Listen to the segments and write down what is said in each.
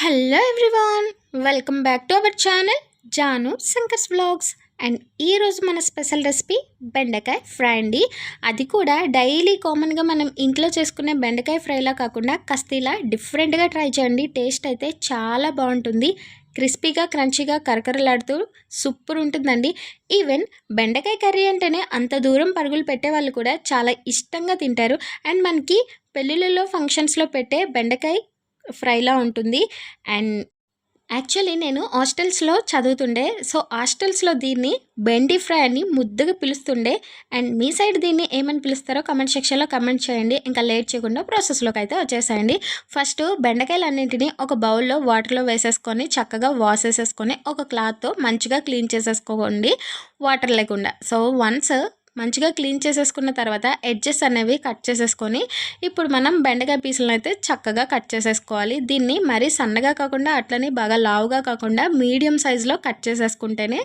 Hello everyone welcome back to our channel Janu Shankar's blogs and ఈరోజు మన special recipe బెండకాయ fry అండి. అది కూడా డైలీ కామన్గా మనం ఇంట్లో చేసుకునే బెండకాయ ఫ్రైలా కాకుండా కస్తీలా డిఫరెంట్గా ట్రై చేయండి. టేస్ట్ అయితే చాలా బాగుంటుంది. క్రిస్పీగా క్రంచీగా కరకరలాడుతూ సూపర్ ఉంటుందండి. ఈవెన్ బెండకాయ కర్రీ అంటేనే అంత దూరం పరుగులు పెట్టే వాళ్ళు కూడా చాలా ఇష్టంగా తింటారు. అండ్ మనకి పెళ్ళిళ్ళలో ఫంక్షన్స్లో పెట్టే బెండకాయ ఫ్రైలా ఉంటుంది. అండ్ యాక్చువల్లీ నేను హాస్టల్స్లో చదువుతుండే. సో హాస్టల్స్లో దీన్ని బెండి ఫ్రై అని ముద్దుగా పిలుస్తుండే. అండ్ మీ సైడ్ దీన్ని ఏమని పిలుస్తారో కమెంట్ సెక్షన్లో కమెంట్ చేయండి. ఇంకా లేట్ చేయకుండా ప్రాసెస్లోకి అయితే వచ్చేసాయండి. ఫస్ట్ బెండకాయలన్నింటినీ ఒక బౌల్లో వాటర్లో వేసేసుకొని చక్కగా వాష్ చేసేసుకొని ఒక క్లాత్తో మంచిగా క్లీన్ చేసేసుకోండి. వాటర్ లేకుండా. సో వన్స్ మంచిగా క్లీన్ చేసేసుకున్న తర్వాత ఎడ్జెస్ అనేవి కట్ చేసేసుకొని ఇప్పుడు మనం బెండకాయ పీసులను అయితే చక్కగా కట్ చేసేసుకోవాలి. దీన్ని మరీ సన్నగా కాకుండా అట్లనే బాగా లావుగా కాకుండా మీడియం సైజులో కట్ చేసేసుకుంటేనే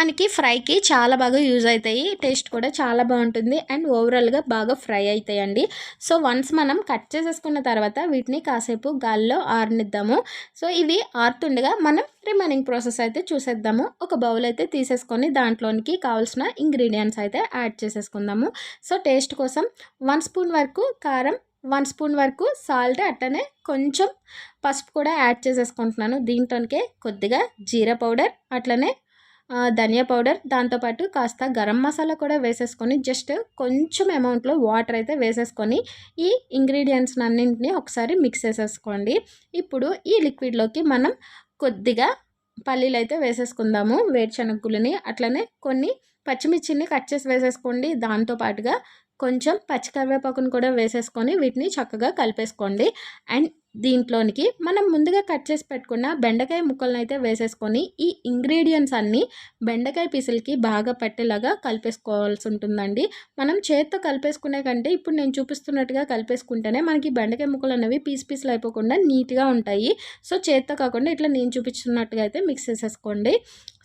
మనకి ఫ్రైకి చాలా బాగా యూజ్ అవుతాయి. టేస్ట్ కూడా చాలా బాగుంటుంది అండ్ ఓవరాల్గా బాగా ఫ్రై అవుతాయండి. సో వన్స్ మనం కట్ చేసేసుకున్న తర్వాత వీటిని కాసేపు గాల్లో ఆరనిద్దాము. సో ఇవి ఆరుతుండగా మనం రిమైనింగ్ ప్రాసెస్ అయితే చూసేద్దాము. ఒక బౌల్ అయితే తీసేసుకొని దాంట్లోనికి కావాల్సిన ఇంగ్రీడియంట్స్ అయితే యాడ్ చేసేసుకుందాము. సో టేస్ట్ కోసం వన్ స్పూన్ వరకు కారం వన్ స్పూన్ వరకు సాల్ట్ అట్లనే కొంచెం పసుపు కూడా యాడ్ చేసేసుకుంటున్నాను. దీంట్లోనికే కొద్దిగా జీరా పౌడర్ అట్లనే ధనియా పౌడర్ దాంతోపాటు కాస్త గరం మసాలా కూడా వేసేసుకొని జస్ట్ కొంచెం అమౌంట్లో వాటర్ అయితే వేసేసుకొని ఈ ఇంగ్రీడియంట్స్ అన్నింటినీ ఒకసారి మిక్స్ చేసేసుకోండి. ఇప్పుడు ఈ లిక్విడ్లోకి మనం కొద్దిగా పల్లీలు అయితే వేసేసుకుందాము వేరుశనగులని అట్లనే కొన్ని పచ్చిమిర్చిని కట్ చేసి వేసేసుకోండి. దాంతోపాటుగా కొంచెం పచ్చికరివేపాకును కూడా వేసేసుకొని వీటిని చక్కగా కలిపేసుకోండి. అండ్ దీంట్లోనికి మనం ముందుగా కట్ చేసి పెట్టుకున్న బెండకాయ ముక్కలను అయితే వేసేసుకొని ఈ ఇంగ్రీడియంట్స్ అన్నీ బెండకాయ పీసులకి బాగా పట్టేలాగా కలిపేసుకోవాల్సి ఉంటుందండి. మనం చేత్తో కలిపేసుకునే కంటే ఇప్పుడు నేను చూపిస్తున్నట్టుగా కలిపేసుకుంటేనే మనకి బెండకాయ ముక్కలు అనేవి పీస్ పీసులు అయిపోకుండా నీట్గా ఉంటాయి. సో చేత్తో కాకుండా ఇట్లా నేను చూపించున్నట్టుగా అయితే మిక్స్ చేసేసుకోండి.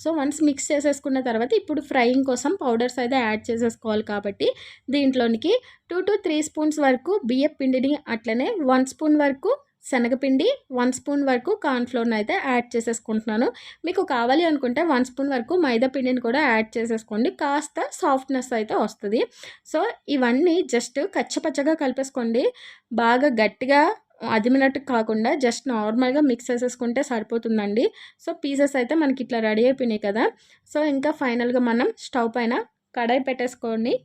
సో వన్స్ మిక్స్ చేసేసుకున్న తర్వాత ఇప్పుడు ఫ్రైయింగ్ కోసం పౌడర్స్ అయితే యాడ్ చేసేసుకోవాలి కాబట్టి దీంట్లోనికి టూ టు త్రీ స్పూన్స్ వరకు బియ్యం పిండిని అట్లనే వన్ స్పూన్ వరకు శనగపిండి వన్ స్పూన్ వరకు కార్న్ఫ్లోర్ని అయితే యాడ్ చేసేసుకుంటున్నాను. మీకు కావాలి అనుకుంటే వన్ స్పూన్ వరకు మైదా పిండిని కూడా యాడ్ చేసేసుకోండి. కాస్త సాఫ్ట్నెస్ అయితే వస్తుంది. సో ఇవన్నీ జస్ట్ కచ్చపచ్చగా కలిపేసుకోండి. బాగా గట్టిగా అదిమినట్టు కాకుండా జస్ట్ నార్మల్గా మిక్స్ చేసేసుకుంటే సరిపోతుందండి. సో పీసెస్ అయితే మనకి ఇట్లా రెడీ అయిపోయినాయి కదా. సో ఇంకా ఫైనల్గా మనం స్టవ్ పైన కడాయి పెట్టేసుకొని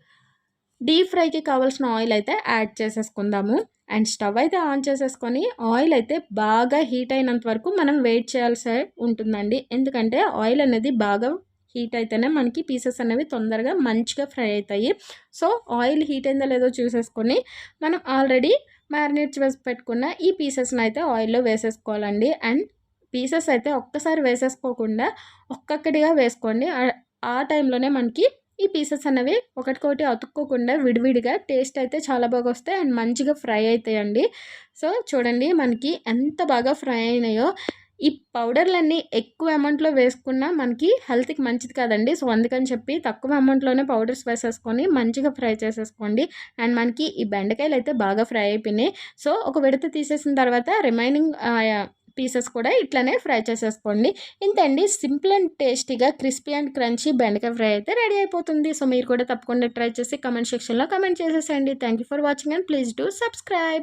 డీప్ ఫ్రైకి కావాల్సిన ఆయిల్ అయితే యాడ్ చేసేసుకుందాము. అండ్ స్టవ్ అయితే ఆన్ చేసేసుకొని ఆయిల్ అయితే బాగా హీట్ అయినంత వరకు మనం వెయిట్ చేయాల్సి ఉంటుందండి. ఎందుకంటే ఆయిల్ అనేది బాగా హీట్ అయితేనే మనకి పీసెస్ అనేవి తొందరగా మంచిగా ఫ్రై అవుతాయి. సో ఆయిల్ హీట్ అయిందో లేదో చూసేసుకొని మనం ఆల్రెడీ మ్యారినేట్ చేసి పెట్టుకున్న ఈ పీసెస్ని అయితే ఆయిల్లో వేసేసుకోవాలండి. అండ్ పీసెస్ అయితే ఒక్కసారి వేసేసుకోకుండా ఒక్కొక్కటిగా వేసుకోండి. ఆ టైంలోనే మనకి ఈ పీసెస్ అనేవి ఒకటికొకటి అతుక్కోకుండా విడివిడిగా టేస్ట్ అయితే చాలా బాగా వస్తాయి అండ్ మంచిగా ఫ్రై అవుతాయండి. సో చూడండి మనకి ఎంత బాగా ఫ్రై అయినాయో. ఈ పౌడర్లన్నీ ఎక్కువ అమౌంట్లో వేసుకున్నా మనకి హెల్త్కి మంచిది కదండి. సో అందుకని చెప్పి తక్కువ అమౌంట్లోనే పౌడర్స్ వేసేసుకొని మంచిగా ఫ్రై చేసేసుకోండి. అండ్ మనకి ఈ బెండకాయలు అయితే బాగా ఫ్రై అయిపోయినాయి. సో ఒక విడత తీసేసిన తర్వాత రిమైనింగ్ పీసెస్ కూడా ఇట్లనే ఫ్రై చేసేసుకోండి. ఇంతండి సింపుల్ అండ్ టేస్టీగా క్రిస్పీ అండ్ క్రంచీ బెండకాయ ఫ్రై అయితే రెడీ అయిపోతుంది. సో మీరు కూడా తప్పకుండా ట్రై చేసి కమెంట్ సెక్షన్లో కమెంట్ చేసేసేయండి. Thank for watching and please do subscribe.